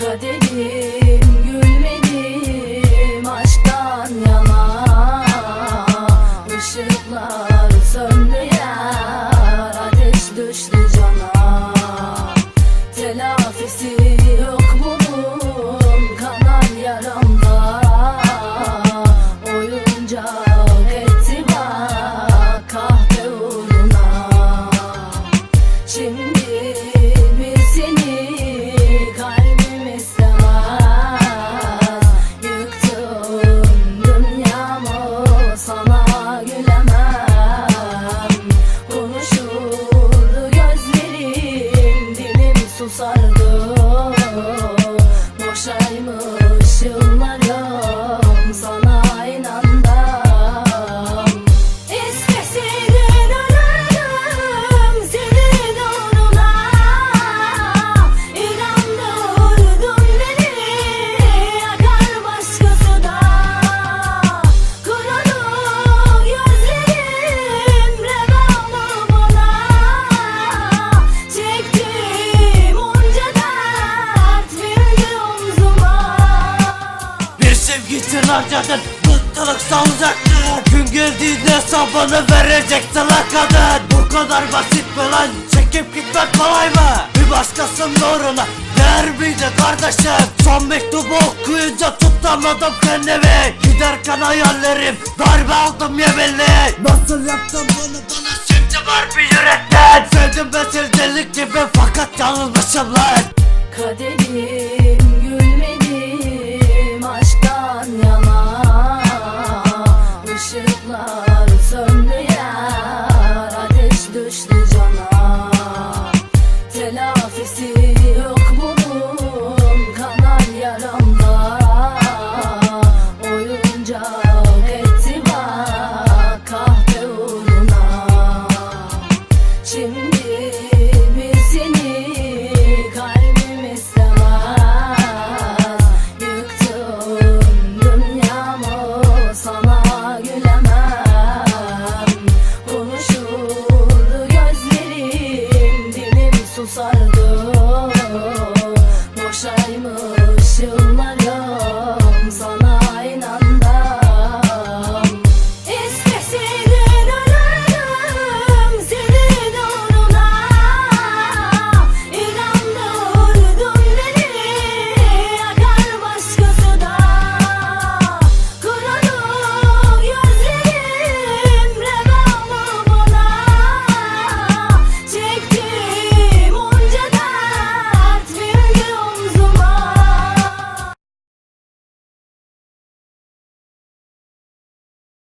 kaderim solo sevgi tırnakçadır Mutluluk savunacaktır Gün geldiğinde hesabını verecek sana kadın Bu kadar basit mi lan? Çekip gitmek kolay mı? Bir başkasının uğruna değer miydi kardeşim? Son mektubu okuyunca tutamadım kendimi. Giderken hayallerim darbe aldım yeminle. Nasıl yaptın bunu bana şimdi var bir yürekten. Sevdim ben sevdilik gibi fakat yanılmışım lan. Kaderim suçlu cana. Show my love.